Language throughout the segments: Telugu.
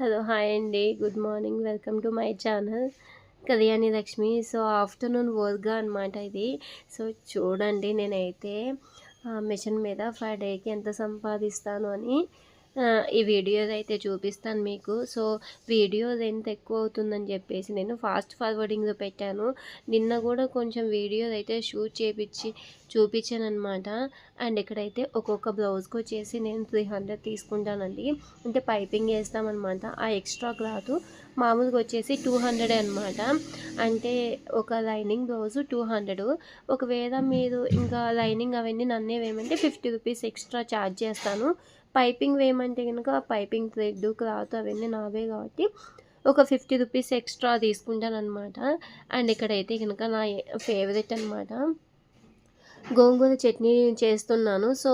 హలో హాయ్ అండి. Good morning. Welcome to my channel Kalyani Lakshmi. So afternoon వర్క్గా అనమాట ఇది. సో చూడండి నేనైతే మిషన్ మీద ఫైవ్ డేకి ఎంత సంపాదిస్తాను అని. ఈ వీడియోస్ అయితే చూపిస్తాను మీకు. సో వీడియోస్ ఎంత ఎక్కువ అవుతుందని చెప్పేసి నేను ఫాస్ట్ ఫార్వర్డింగ్లో పెట్టాను. నిన్న కూడా కొంచెం వీడియోస్ అయితే షూట్ చేపించి చూపించాను అనమాట అండ్ ఇక్కడైతే ఒక్కొక్క బ్లౌజ్కి వచ్చేసి నేను త్రీ హండ్రెడ్ తీసుకుంటానండి. అంటే పైపింగ్ వేస్తామన్నమాట ఆ ఎక్స్ట్రా క్లాత్ మామూలుగా వచ్చేసి టూ హండ్రెడ్ అనమాట అంటే ఒక లైనింగ్ బ్లౌజ్ టూ హండ్రెడ్. ఒకవేళ మీరు ఇంకా లైనింగ్ అవన్నీ నన్నేవేమంటే ఫిఫ్టీ రూపీస్ ఎక్స్ట్రా ఛార్జ్ చేస్తాను. పైపింగ్ వేయమంటే కనుక ఆ పైపింగ్ థ్రెడ్ క్లాత్ అవన్నీ నావే కాబట్టి ఒక ఫిఫ్టీ రూపీస్ ఎక్స్ట్రా తీసుకుంటాను అనమాట అండ్ ఇక్కడైతే కనుక నా ఫేవరెట్ అనమాట గోంగూర చట్నీ చేస్తున్నాను. సో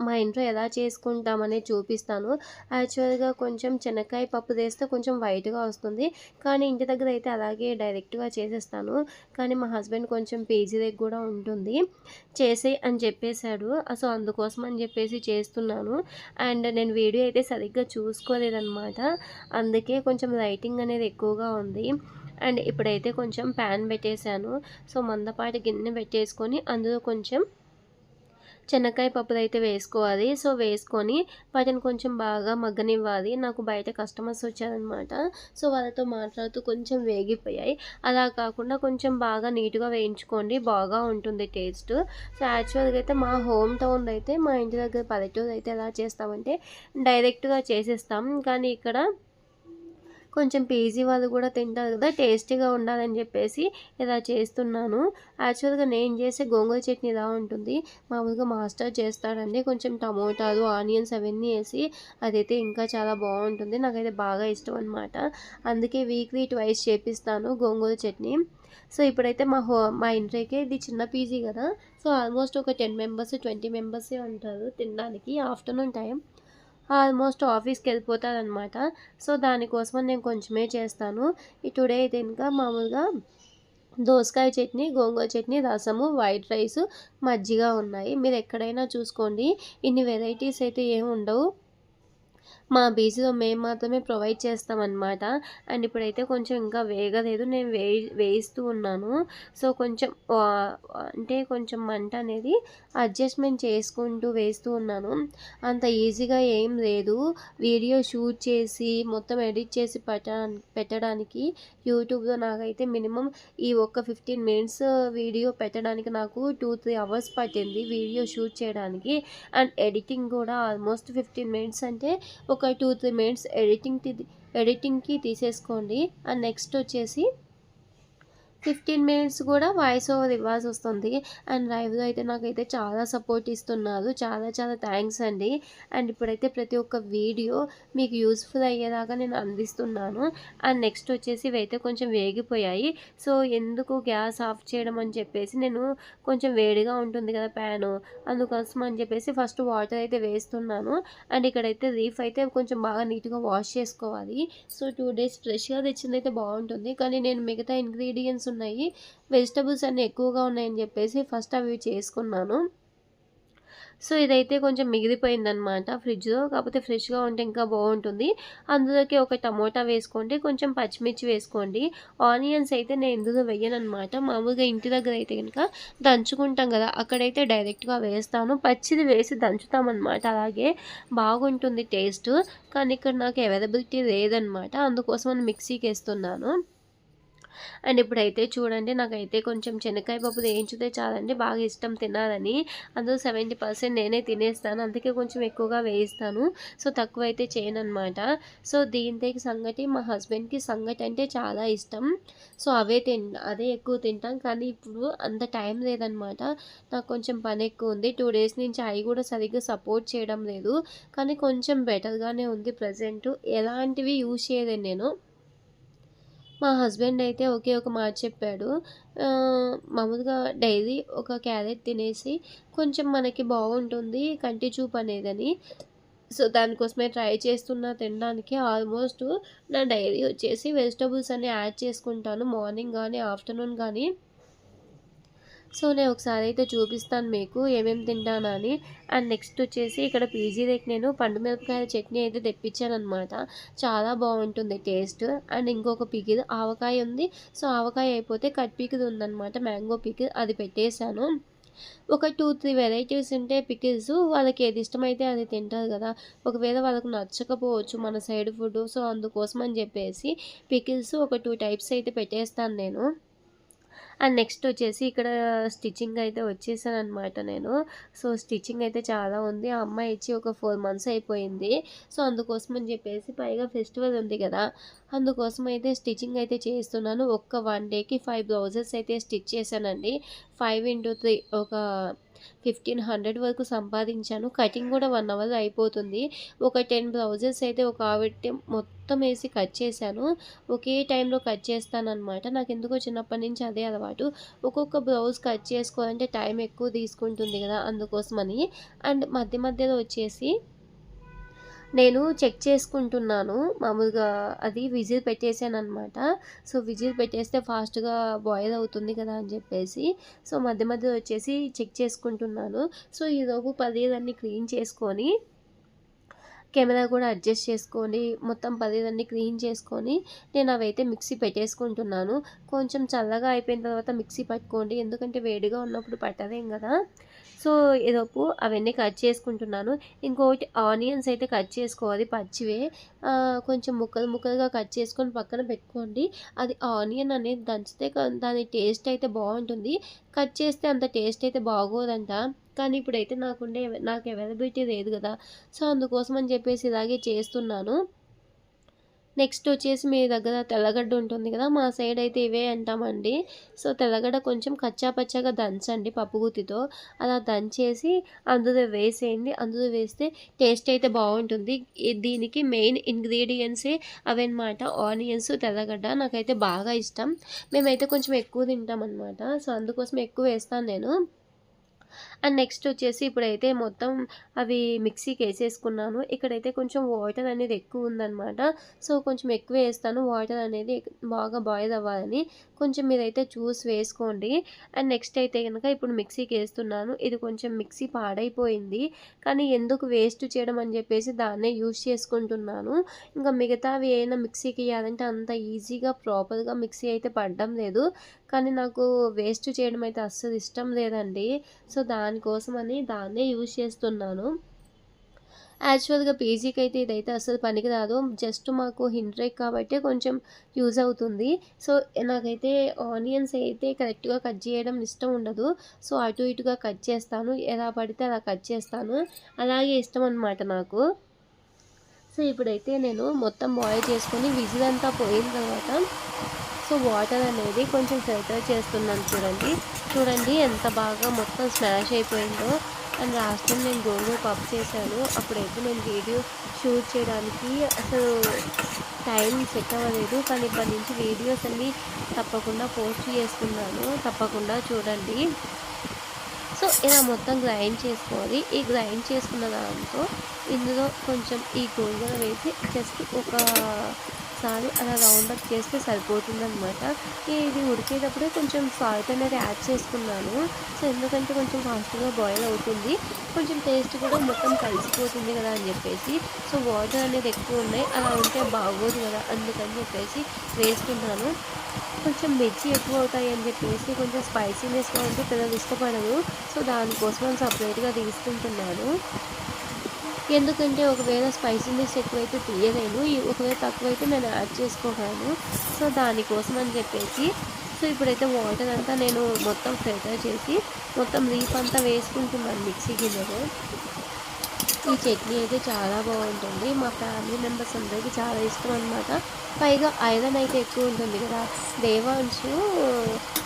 మా ఇంట్లో ఎలా చేసుకుంటామని చూపిస్తాను. యాక్చువల్గా కొంచెం చెనక్కాయ పప్పు వేస్తే కొంచెం వైట్గా వస్తుంది. కానీ ఇంటి దగ్గర అయితే అలాగే డైరెక్ట్గా చేసేస్తాను. కానీ మా హస్బెండ్ కొంచెం పీజీ దగ్గర కూడా ఉంటుంది. చేసే అని చెప్పేశాడు. సో అందుకోసం అని చెప్పేసి చేస్తున్నాను. అండ్ నేను వీడియో అయితే సరిగ్గా చూసుకోలేదన్నమాట. అందుకే కొంచెం లైటింగ్ అనేది ఎక్కువగా ఉంది. అండ్ ఇప్పుడైతే కొంచెం ప్యాన్ పెట్టేశాను. సో మందపాటి గిన్నె పెట్టేసుకొని అందులో కొంచెం చెనక్కాయ పప్పులు అయితే వేసుకోవాలి. సో వేసుకొని వాటిని కొంచెం బాగా మగ్గనివ్వాలి. నాకు బయట కస్టమర్స్ వచ్చారనమాట. సో వాళ్ళతో మాట్లాడుతూ కొంచెం వేగిపోయాయి. అలా కాకుండా కొంచెం బాగా నీట్గా వేయించుకోండి. బాగా ఉంటుంది టేస్ట్. సో యాక్చువల్గా అయితే మా హోమ్ టౌన్ అయితే మా ఇంటి దగ్గర పల్లెటూరు అయితే ఎలా చేస్తామంటే డైరెక్ట్గా చేసేస్తాం. కానీ ఇక్కడ కొంచెం పీజీ వాళ్ళు కూడా తింటారు కదా టేస్టీగా ఉండాలని చెప్పేసి ఇలా చేస్తున్నాను. యాక్చువల్గా నేను చేసే గోంగూర చట్నీ ఇలా ఉంటుంది? మామూలుగా మాస్టర్ చేస్తాడండి. కొంచెం టమోటాలు ఆనియన్స్ అవన్నీ వేసి అదైతే ఇంకా చాలా బాగుంటుంది. నాకైతే బాగా ఇష్టం అనమాట అందుకే వీక్లీ ట్వైస్ చేపిస్తాను గోంగూర చట్నీ. సో ఇప్పుడైతే మా హో మా ఇంట్లోకి ఇది చిన్న పీజీ కదా. సో ఆల్మోస్ట్ ఒక టెన్ మెంబర్స్ ట్వంటీ మెంబర్సే ఉంటారు తినడానికి ఆఫ్టర్నూన్ టైం. ఆల్మోస్ట్ ఆఫీస్కి వెళ్ళిపోతారనమాట సో దానికోసం నేను కొంచెమే చేస్తాను. ఈ టుడే అయితే ఇంకా మామూలుగా దోసకాయ చట్నీ గోంగూర చట్నీ రసము వైట్ రైస్ మజ్జిగ ఉన్నాయి. మీరు ఎక్కడైనా చూసుకోండి. ఇన్ని వెరైటీస్ అయితే ఏమి ఉండవు. మా బీచ్లో మేము మాత్రమే ప్రొవైడ్ చేస్తామన్నమాట. అండ్ ఇప్పుడైతే కొంచెం ఇంకా వేగలేదు. నేను వేయి వేయిస్తూ ఉన్నాను. సో కొంచెం అంటే కొంచెం మంట అనేది అడ్జస్ట్మెంట్ చేసుకుంటూ వేస్తూ ఉన్నాను. అంత ఈజీగా ఏం లేదు. వీడియో షూట్ చేసి మొత్తం ఎడిట్ చేసి పెట్టడా పెట్టడానికి యూట్యూబ్లో నాకైతే మినిమం ఈ ఒక్క ఫిఫ్టీన్ మినిట్స్ వీడియో పెట్టడానికి నాకు టూ త్రీ అవర్స్ పట్టింది వీడియో షూట్ చేయడానికి. అండ్ ఎడిటింగ్ కూడా ఆల్మోస్ట్ ఫిఫ్టీన్ మినిట్స్ అంటే ఒక టూ త్రీ మినిట్స్ ఎడిటింగ్ ఎడిటింగ్కి తీసేసుకోండి. అండ్ నెక్స్ట్ వచ్చేసి ఫిఫ్టీన్ మినిట్స్ కూడా వాయిస్ ఓవర్ ఇవ్వాల్సి వస్తుంది. అండ్ లైవ్లో అయితే నాకైతే చాలా సపోర్ట్ ఇస్తున్నారు. చాలా చాలా థ్యాంక్స్ అండి. అండ్ ఇప్పుడైతే ప్రతి ఒక్క వీడియో మీకు యూస్ఫుల్ అయ్యేలాగా నేను అందిస్తున్నాను. అండ్ నెక్స్ట్ వచ్చేసి ఇవైతే కొంచెం వేగిపోయాయి. సో ఎందుకు గ్యాస్ ఆఫ్ చేయడం అని చెప్పేసి నేను కొంచెం వేడిగా ఉంటుంది కదా ప్యాను. అందుకోసం అని చెప్పేసి ఫస్ట్ వాటర్ అయితే వేస్తున్నాను. అండ్ ఇక్కడైతే రీఫ్ అయితే కొంచెం బాగా నీట్గా వాష్ చేసుకోవాలి. సో టూ డేస్ ఫ్రెష్గా తెచ్చింది అయితే బాగుంటుంది. కానీ నేను మిగతా ఇంగ్రీడియంట్స్ ఉన్నాయి వెజిటబుల్స్ అన్నీ ఎక్కువగా ఉన్నాయని చెప్పేసి ఫస్ట్ అవి చేసుకున్నాను. సో ఇదైతే కొంచెం మిగిలిపోయిందనమాట ఫ్రిడ్జ్లో. కాకపోతే ఫ్రెష్గా ఉంటే ఇంకా బాగుంటుంది. అందులోకి ఒక టమోటా వేసుకోండి కొంచెం పచ్చిమిర్చి వేసుకోండి. ఆనియన్స్ అయితే నేను ఇందులో వేయను అనమాట మామూలుగా ఇంటి దగ్గర అయితే కనుక దంచుకుంటాం కదా అక్కడైతే డైరెక్ట్గా వేస్తాను. పచ్చిది వేసి దంచుతామన్నమాట అలాగే బాగుంటుంది టేస్ట్. కానీ ఇక్కడ నాకు అవైలబిలిటీ లేదనమాట అందుకోసం మిక్సీకి వేస్తున్నాను. అండ్ ఇప్పుడైతే చూడండి నాకైతే కొంచెం శనక్కాయ పప్పు వేయించితే చాలండి బాగా ఇష్టం తినాలని. అందులో సెవెంటీ పర్సెంట్ నేనే తినేస్తాను అందుకే కొంచెం ఎక్కువగా వేయిస్తాను. సో తక్కువ అయితే చేయను అనమాట సో దీనికి సంగటి మా హస్బెండ్కి సంగటి అంటే చాలా ఇష్టం. సో అవే తిన్ అదే ఎక్కువ తింటాం. కానీ ఇప్పుడు అంత టైం లేదనమాట నాకు కొంచెం పని ఎక్కువ ఉంది. టూ డేస్ నుంచి అవి కూడా సరిగ్గా సపోర్ట్ చేయడం లేదు. కానీ కొంచెం బెటర్గానే ఉంది ప్రజెంట్. ఎలాంటివి యూజ్ చేయలేను నేను. మా హస్బెండ్ అయితే ఒకే ఒక మాట చెప్పాడు. మామూలుగా డైలీ ఒక క్యారెట్ తినేసి కొంచెం మనకి బాగుంటుంది కంటి చూపు అనేదని. సో దానికోసమే ట్రై చేస్తున్నా తినడానికి. ఆల్మోస్ట్ నా డైరీ వచ్చేసి వెజిటబుల్స్ అన్ని యాడ్ చేసుకుంటాను. మార్నింగ్ కానీ ఆఫ్టర్నూన్ కానీ సో నేను ఒకసారి అయితే చూపిస్తాను మీకు ఏమేమి తింటానని అండ్ నెక్స్ట్ వచ్చేసి ఇక్కడ పీజీ దగ్గర నేను పండు మిరపకాయల చట్నీ అయితే తెప్పించాను అనమాట చాలా బాగుంటుంది టేస్ట్. అండ్ ఇంకొక పికిల్ ఆవకాయ ఉంది. సో ఆవకాయ అయిపోతే కట్ పికిల్ ఉందన్నమాట. మ్యాంగో పికిల్ అది పెట్టేశాను. ఒక టూ త్రీ వెరైటీస్ ఉంటే పికిల్స్ వాళ్ళకి ఏది ఇష్టమైతే అది తింటారు కదా. ఒకవేళ వాళ్ళకు నచ్చకపోవచ్చు మన సైడ్ ఫుడ్ సో అందుకోసం అని చెప్పేసి పికిల్స్ ఒక టూ టైప్స్ అయితే పెట్టేస్తాను నేను. అండ్ నెక్స్ట్ వచ్చేసి ఇక్కడ స్టిచ్చింగ్ అయితే వచ్చేసాను అనమాట నేను. సో స్టిచ్చింగ్ అయితే చాలా ఉంది. ఆ అమ్మాయి ఇచ్చి ఒక ఫోర్ మంత్స్ అయిపోయింది. సో అందుకోసం అని చెప్పేసి పైగా ఫెస్టివల్ ఉంది కదా. అందుకోసం అయితే స్టిచ్చింగ్ అయితే చేస్తున్నాను. ఒక్క వన్ డేకి ఫైవ్ బ్లౌజెస్ అయితే స్టిచ్ చేశానండి. ఫైవ్ ఇంటూ త్రీ ఒక ఫిఫ్టీన్ హండ్రెడ్ వరకు సంపాదించాను. కటింగ్ కూడా వన్ అవర్ అయిపోతుంది. ఒక టెన్ బ్లౌజెస్ అయితే ఒక ఆవిడ మొత్తం వేసి కట్ చేశాను. ఒకే టైంలో కట్ చేస్తాను అనమాట నాకు ఎందుకో చిన్నప్పటి నుంచి అదే అలవాటు. ఒక్కొక్క బ్లౌజ్ కట్ చేసుకోవాలంటే టైం ఎక్కువ తీసుకుంటుంది కదా అందుకోసమని. అండ్ మధ్య మధ్యలో వచ్చేసి నేను చెక్ చేసుకుంటున్నాను. మామూలుగా అది విజిల్ పెట్టేసాను అనమాట సో విజిల్ పెట్టేస్తే ఫాస్ట్గా బాయిల్ అవుతుంది కదా అని చెప్పేసి. సో మధ్య మధ్యలో వచ్చేసి చెక్ చేసుకుంటున్నాను. సో ఈలోపు పదేదన్నీ క్లీన్ చేసుకొని కెమెరా కూడా అడ్జస్ట్ చేసుకొని మొత్తం పదిదాన్ని క్లీన్ చేసుకొని నేను అవైతే మిక్సీ పెట్టేసుకుంటున్నాను. కొంచెం చల్లగా అయిపోయిన తర్వాత మిక్సీ పట్టుకోండి. ఎందుకంటే వేడిగా ఉన్నప్పుడు పట్టదేం కదా. సో ఇదొప్పు అవన్నీ కట్ చేసుకుంటున్నాను. ఇంకొకటి ఆనియన్స్ అయితే కట్ చేసుకోవాలి పచ్చివే. కొంచెం ముక్కలు ముక్కలుగా కట్ చేసుకొని పక్కన పెట్టుకోండి. అది ఆనియన్ అనేది దంచితే దాని టేస్ట్ అయితే బాగుంటుంది. కట్ చేస్తే అంత టేస్ట్ అయితే బాగోదంట. కానీ ఇప్పుడైతే నాకుండే నాకు అవైలబిలిటీ లేదు కదా. సో అందుకోసం అని చెప్పేసి ఇలాగే చేస్తున్నాను. నెక్స్ట్ వచ్చేసి మీ దగ్గర తెల్లగడ్డ ఉంటుంది కదా మా సైడ్ అయితే ఇవే అంటామండి. సో తెల్లగడ్డ కొంచెం కచ్చాపచ్చాగా దంచండి పప్పుగుత్తితో. అలా దంచేసి అందులో వేసేయండి. అందులో వేస్తే టేస్ట్ అయితే బాగుంటుంది. దీనికి మెయిన్ ఇంగ్రీడియంట్సే అవన్నమాట ఆనియన్స్ తెల్లగడ్డ నాకైతే బాగా ఇష్టం. మేమైతే కొంచెం ఎక్కువ తింటాం అనమాట సో అందుకోసం ఎక్కువ వేస్తాను నేను. అండ్ నెక్స్ట్ వచ్చేసి ఇప్పుడైతే మొత్తం అవి మిక్సీకి వేసేసుకున్నాను ఇక్కడైతే కొంచెం వాటర్ అనేది ఎక్కువ ఉందన్నమాట. సో కొంచెం ఎక్కువ వేస్తాను. వాటర్ అనేది బాగా బాయిల్ అవ్వాలని కొంచెం మీరైతే చూసి వేసుకోండి. అండ్ నెక్స్ట్ అయితే కనుక ఇప్పుడు మిక్సీకి వేస్తున్నాను ఇది కొంచెం మిక్సీ పాడైపోయింది. కానీ ఎందుకు వేస్ట్ చేయడం అని చెప్పేసి దాన్నే యూజ్ చేసుకుంటున్నాను. ఇంకా మిగతావి ఏమైనా మిక్సీకి వేయాలంటే అంత ఈజీగా ప్రాపర్గా మిక్సీ అయితే పడడం లేదు. కానీ నాకు వేస్ట్ చేయడం అయితే అస్సలు ఇష్టం లేదండి. సో దానికోసమని దాన్నే యూజ్ చేస్తున్నాను. యాక్చువల్గా పీజీకి అయితే ఇదైతే అసలు పనికిరాదు. జస్ట్ మాకు హిండ్రేక్ కాబట్టి కొంచెం యూజ్ అవుతుంది. సో నాకైతే ఆనియన్స్ అయితే కరెక్ట్గా కట్ చేయడం ఇష్టం ఉండదు. సో అటు ఇటుగా కట్ చేస్తాను. ఎలా పడితే అలా కట్ చేస్తాను. అలాగే ఇష్టం అనమాట నాకు. సో ఇప్పుడైతే నేను మొత్తం బాయిల్ చేసుకొని విజిల్ అంతా పోయిన తర్వాత సో వాటర్ అనేది కొంచెం ఫిల్టర్ చేస్తున్నాను చూడండి. చూడండి ఎంత బాగా మొత్తం స్మాష్ అయిపోయిందో. అండ్ లాస్ట్ టైం నేను గోంగూర పప్ చేశాను. అప్పుడైతే నేను వీడియో షూట్ చేయడానికి అసలు టైం సెట్ అవ్వలేదు. కానీ ఇప్పటి నుంచి వీడియోస్ అన్నీ తప్పకుండా పోస్ట్ చేస్తున్నాను. తప్పకుండా చూడండి. సో ఇలా మొత్తం గ్రైండ్ చేసుకోవాలి. ఈ గ్రైండ్ చేసుకున్న దాంతో ఇందులో కొంచెం ఈ గోధుమ వేసి జస్ట్ ఒక ఒకసారి అలా రౌండ్ అప్ చేస్తే సరిపోతుందనమాట ఇది ఉడికేటప్పుడే కొంచెం సాల్ట్ అనేది యాడ్ చేసుకున్నాను. సో ఎందుకంటే కొంచెం ఫాస్ట్గా బాయిల్ అవుతుంది. కొంచెం టేస్ట్ కూడా మొత్తం కలిసిపోతుంది కదా అని చెప్పేసి. సో వాటర్ అనేది ఎక్కువ ఉన్నాయి. అలా ఉంటే బాగోదు కదా అందుకని చెప్పేసి వేసుకుంటాను. కొంచెం మిర్చి ఎక్కువ అవుతాయి అని చెప్పేసి కొంచెం స్పైసీనెస్గా ఉంటే పిల్లలు ఇష్టపడరు సో దానికోసం సపరేట్గా తీసుకుంటున్నాను. ఎందుకంటే ఒకవేళ స్పైసీనెస్ ఎక్కువైతే తీయలేను. ఒకవేళ తక్కువైతే నేను యాడ్ చేసుకోగలను. సో దానికోసం అని చెప్పేసి. సో ఇప్పుడైతే వాటర్ అంతా నేను మొత్తం ఫిల్టర్ చేసి మొత్తం లీఫ్ అంతా వేసుకుంటున్నాను మిక్సీ గిన్నెలో. ఈ చట్నీ అయితే చాలా బాగుంటుంది. మా ఫ్యామిలీ మెంబర్స్ అందరికీ చాలా ఇష్టం అనమాట పైగా ఐరన్ అయితే ఎక్కువ ఉంటుంది కదా. దేవాంశు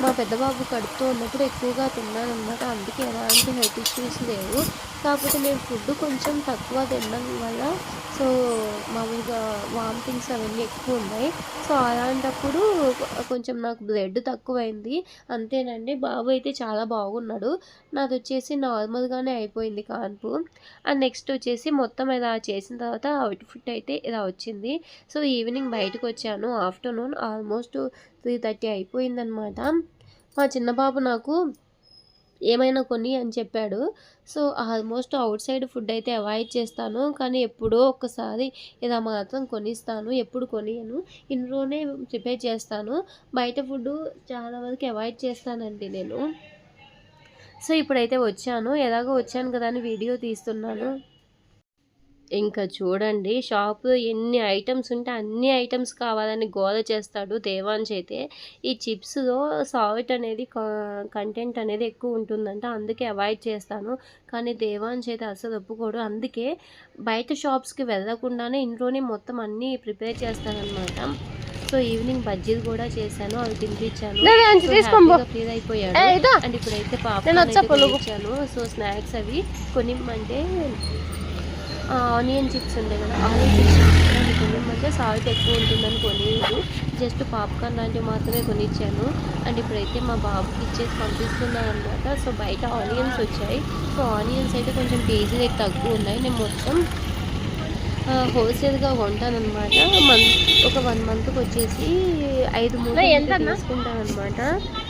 మా పెద్దబాబు కడుపుతో ఉన్నప్పుడు ఎక్కువగా తిన్నాను అనమాట అందుకే ఎలాంటి హెల్త్ ఇష్యూస్ లేవు. కాకపోతే నేను ఫుడ్ కొంచెం తక్కువ తినడం వల్ల సో మామూలుగా వామిటింగ్స్ అవన్నీ ఎక్కువ ఉన్నాయి. సో అలాంటప్పుడు కొంచెం నాకు బ్లడ్ తక్కువైంది. అంతేనండి. బాబు అయితే చాలా బాగున్నాడు. నాది వచ్చేసి నార్మల్గానే అయిపోయింది కాన్పు. అండ్ నెక్స్ట్ వచ్చేసి మొత్తం ఇలా చేసిన తర్వాత అవుట్ఫిట్ అయితే ఇలా వచ్చింది. సో ఈవినింగ్ ఇంటికి వచ్చాను ఆఫ్టర్నూన్ ఆల్మోస్ట్ త్రీ థర్టీ అయిపోయిందనమాట మా చిన్న బాబు నాకు ఏమైనా కొని అని చెప్పాడు. So almost outside food అయితే అవాయిడ్ చేస్తాను. కానీ ఎప్పుడో ఒక్కసారి ఇలా మాత్రం కొనిస్తాను. ఎప్పుడు కొనియను. ఇంట్లోనే ప్రిపేర్ చేస్తాను. బయట ఫుడ్ చాలా వరకు అవాయిడ్ చేస్తానండి నేను. సో ఇప్పుడైతే వచ్చాను. ఎలాగో వచ్చాను కదా అని వీడియో తీస్తున్నాను. ఇంకా చూడండి షాప్లో ఎన్ని ఐటమ్స్ ఉంటే అన్ని ఐటమ్స్ కావాలని గోల చేస్తాడు దేవాంశ్ అయితే. ఈ చిప్స్లో సాల్ట్ అనేది కంటెంట్ అనేది ఎక్కువ ఉంటుందంట అందుకే అవాయిడ్ చేస్తాను. కానీ దేవాంశ్ అయితే అసలు ఒప్పుకోడు. అందుకే బయట షాప్స్కి వెళ్ళకుండానే ఇంట్లోనే మొత్తం అన్నీ ప్రిపేర్ చేస్తానన్నమాట. సో ఈవినింగ్ బజ్జీలు కూడా చేశాను అవి తినిపించాను ఫీల్ అయిపోయాడు. అండ్ ఇప్పుడైతే పాప ఇచ్చాను సో స్నాక్స్ అవి కొనిమ్మంటే ఆనియన్ చిప్స్ ఉంటాయి కదా ఆనియన్ చిప్స్ అది కొనిమ్మంటే సాల్ట్ ఎక్కువ ఉంటుందని కొనియదు జస్ట్ పాప్కార్న్ లాంటివి మాత్రమే కొనిచ్చాను. అండ్ ఇప్పుడైతే మా బాబుకి ఇచ్చేసి పంపిస్తున్నాను అనమాట సో బయట ఆనియన్స్ వచ్చాయి. సో ఆనియన్స్ అయితే కొంచెం కేజీ తక్కువ ఉన్నాయి. నేను మొత్తం హోల్సేల్గా కొంటానమాట మంత్ ఒక వన్ మంత్కి వచ్చేసి ఐదు మూడు తీసుకుంటాను అనమాట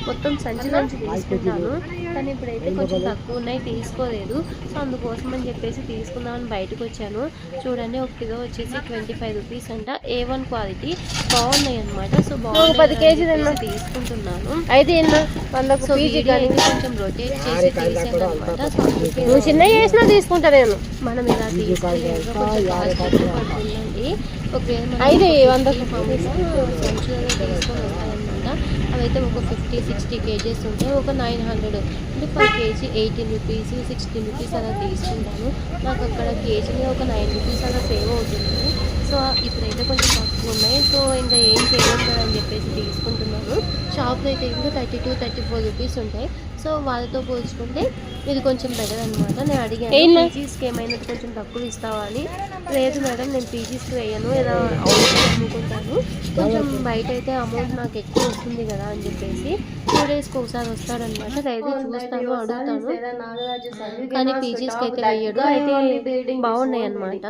మొత్తం సంచి సంచి తీసుకుంటాను. కానీ ఇప్పుడైతే కొంచెం తక్కువ ఉన్నాయి తీసుకోలేదు. సో అందుకోసం అని చెప్పేసి తీసుకుందామని బయటకు వచ్చాను. చూడండి ఒక కిలో వచ్చేసి ట్వంటీ ఫైవ్ రూపీస్ అంట. ఏ వన్ క్వాలిటీ బాగున్నాయి అనమాట సో బాగుంది పది కేజీ తీసుకుంటున్నాను. అయితే సో కొంచెం రొటేట్ చేసి తీసాను అనమాట సో చిన్న చేసినా తీసుకుంటా నేను. మనం ఇలా కొంచెం కాస్ట్ పడుతుందండి. ఒకవేళ వంద తీసుకొని అయితే ఒక ఫిఫ్టీ సిక్స్టీ కేజెస్ ఉంటాయి. ఒక నైన్ హండ్రెడ్ అంటే per kg eighteen rupees sixteen rupees అలా తీసుకుంటాను. నాకు అక్కడ కేజీ ఒక నైన్ రూపీస్ అలా సేవ్ అవుతుంది. సో ఇప్పుడైతే కొంచెం తక్కువ ఉన్నాయి. సో ఇంకా ఏం చేయలేదు అయితే ఇంకా thirty two thirty four rupees ఉంటాయి. సో వాళ్ళతో పోల్చుకుంటే ఇది కొంచెం బెటర్ అనమాట నేను అడిగాను పీజీస్కి ఏమైనా కొంచెం తక్కువ ఇస్తావా అని లేదు మేడం నేను పీజీస్కి వేయను ఏదో అమ్ముకుంటాను కొంచెం బయట అయితే అమౌంట్ నాకు ఎక్కువ వస్తుంది కదా అని చెప్పేసి. టూ డేస్కి ఒకసారి వస్తాడనమాట అయితే చూస్తాను అడుగుతాను కానీ పీజీస్కి అయితే వేయడు అయితే బాగున్నాయి అనమాట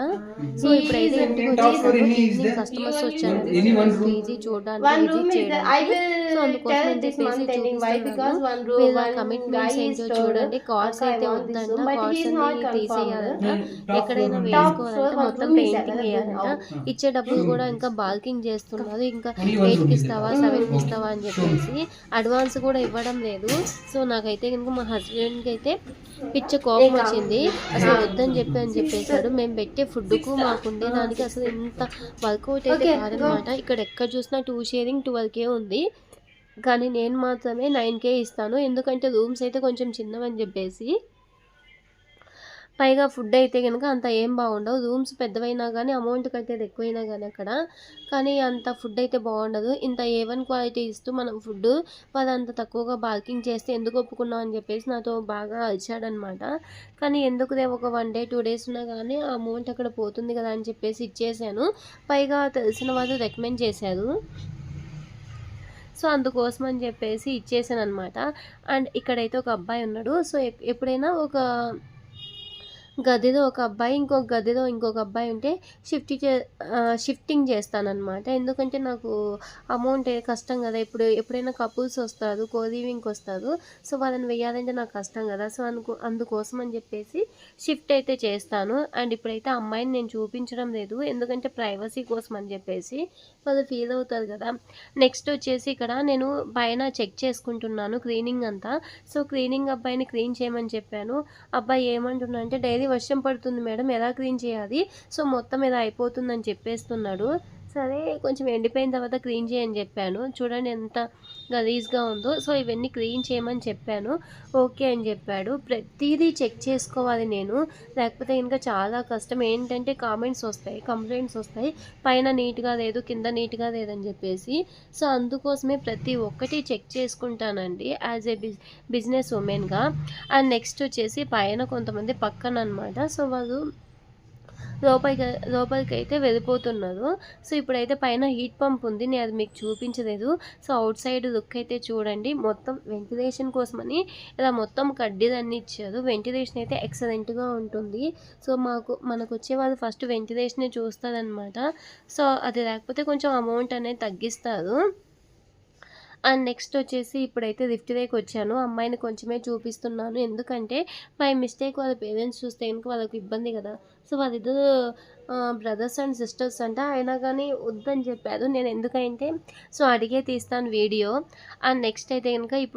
సో ఇప్పుడైతే ఇంటికి ఈవినింగ్ కస్టమర్స్ వచ్చారు. పీజీ చూడడానికి చేయడానికి. సో అందుకోసం వీళ్ళ కమిట్మెంట్స్ ఏంటో చూడండి. కార్డ్స్ అయితే వద్దంట. కార్డ్స్ అన్ని తీసేయాలంట ఎక్కడైనా వేసుకోవాలంటే మొత్తం పెయింటింగ్ వేయాలంట ఇచ్చే డబ్బులు కూడా ఇంకా బాల్కింగ్ చేస్తున్నారు. ఇంకా ఎయిట్కి ఇస్తావా సెవెన్కి ఇస్తావా అని చెప్పేసి అడ్వాన్స్ కూడా ఇవ్వడం లేదు. సో నాకైతే కనుక మా హస్బెండ్కి అయితే పిచ్చ కోపం వచ్చింది. అసలు వద్దని చెప్పి అని చెప్పేశాడు. మేము పెట్టే ఫుడ్కు మాకు ఉండేదానికి అసలు ఇంత వర్కౌట్ అయితే కాదనమాట. ఇక్కడ ఎక్కడ చూసినా టూ షేరింగ్ ట్వెల్వ్కే ఉంది. కానీ నేను మాత్రమే నైన్కే ఇస్తాను. ఎందుకంటే రూమ్స్ అయితే కొంచెం చిన్నవని చెప్పేసి. పైగా ఫుడ్ అయితే కనుక అంత ఏం బాగుండవు. రూమ్స్ పెద్దవైనా కానీ అమౌంట్ కట్టేది ఎక్కువైనా కానీ అక్కడ. కానీ అంత ఫుడ్ అయితే బాగుండదు. ఇంత ఏ వన్ క్వాలిటీ ఇస్తూ మనం ఫుడ్ వాళ్ళు అంత తక్కువగా బార్కింగ్ చేస్తే ఎందుకు ఒప్పుకున్నాం అని చెప్పేసి నాతో బాగా అరిచాడనమాట. కానీ ఎందుకుదే ఒక వన్ డే టూ డేస్ ఉన్నా కానీ ఆ అమౌంట్ అక్కడ పోతుంది కదా అని చెప్పేసి ఇచ్చేసాను. పైగా తెలిసిన వాళ్ళు రికమెండ్ చేశారు. సో అందుకోసం అని చెప్పేసి ఇచ్చేసాను అనమాట అండ్ ఇక్కడైతే ఒక అబ్బాయి ఉన్నాడు. సో ఎప్పుడైనా ఒక గదిలో ఒక అబ్బాయి ఇంకొక గదిలో ఇంకొక అబ్బాయి ఉంటే షిఫ్ట్ చే షిఫ్టింగ్ చేస్తానన్నమాట. ఎందుకంటే నాకు అమౌంట్ కష్టం కదా. ఇప్పుడు ఎప్పుడైనా కపుల్స్ వస్తారు కోలీవింగ్కి వస్తారు. సో వాళ్ళని వేయాలంటే నాకు కష్టం కదా. సో అందుకు అందుకోసం అని చెప్పేసి షిఫ్ట్ అయితే చేస్తాను. అండ్ ఇప్పుడైతే అమ్మాయిని నేను చూపించడం లేదు. ఎందుకంటే ప్రైవసీ కోసం అని చెప్పేసి వాళ్ళు ఫీల్ అవుతారు కదా. నెక్స్ట్ వచ్చేసి ఇక్కడ నేను పైన చెక్ చేసుకుంటున్నాను క్లీనింగ్ అంతా. సో క్లీనింగ్ అబ్బాయిని క్లీన్ చేయమని చెప్పాను. అబ్బాయి ఏమంటున్నా అంటే డైలీ వర్షం పడుతుంది మేడం. ఎలా క్లీన్ చేయాలి? సో మొత్తం ఇలా అయిపోతుందని చెప్పేస్తున్నాడు. సరే కొంచెం ఎండిపోయిన తర్వాత క్లీన్ చేయని చెప్పాను. చూడండి ఎంత గలీజ్గా ఉందో సో ఇవన్నీ క్లీన్ చేయమని చెప్పాను. ఓకే అని చెప్పాడు. ప్రతిదీ చెక్ చేసుకోవాలి నేను. లేకపోతే ఇంకా చాలా కష్టం. ఏంటంటే కామెంట్స్ వస్తాయి కంప్లైంట్స్ వస్తాయి. పైన నీట్గా లేదు కింద నీట్గా లేదని చెప్పేసి. సో అందుకోసమే ప్రతి ఒక్కటి చెక్ చేసుకుంటానండి యాజ్ ఏ బిజినెస్ ఉమెన్గా. అండ్ నెక్స్ట్ వచ్చేసి పైన కొంతమంది పక్కన అనమాట సో వాళ్ళు లోపలికి లోపలికి అయితే వెళ్ళిపోతున్నారు. సో ఇప్పుడైతే పైన హీట్ పంప్ ఉంది. నేను అది మీకు చూపించలేదు. సో అవుట్ సైడ్ లుక్ అయితే చూడండి. మొత్తం వెంటిలేషన్ కోసమని ఇలా మొత్తం కడ్డీలన్నీ ఇచ్చారు. వెంటిలేషన్ అయితే ఎక్సలెంట్గా ఉంటుంది. సో మాకు మనకు వచ్చే వాళ్ళు ఫస్ట్ వెంటిలేషనే చూస్తారనమాట సో అది లేకపోతే కొంచెం అమౌంట్ అనేది తగ్గిస్తారు. అండ్ నెక్స్ట్ వచ్చేసి ఇప్పుడైతే లిఫ్ట్ దగ్గరికి వచ్చాను. అమ్మాయిని కొంచెమే చూపిస్తున్నాను. ఎందుకంటే బై మిస్టేక్ వాళ్ళ పేరెంట్స్ చూస్తే కనుక వాళ్ళకి ఇబ్బంది కదా. సో వాళ్ళిద్దరు బ్రదర్స్ అండ్ సిస్టర్స్ అంట. అయినా కానీ వద్దని చెప్పారు. నేను ఎందుకంటే సో అడిగే తీస్తాను వీడియో. అండ్ నెక్స్ట్ అయితే కనుక ఇప్పుడు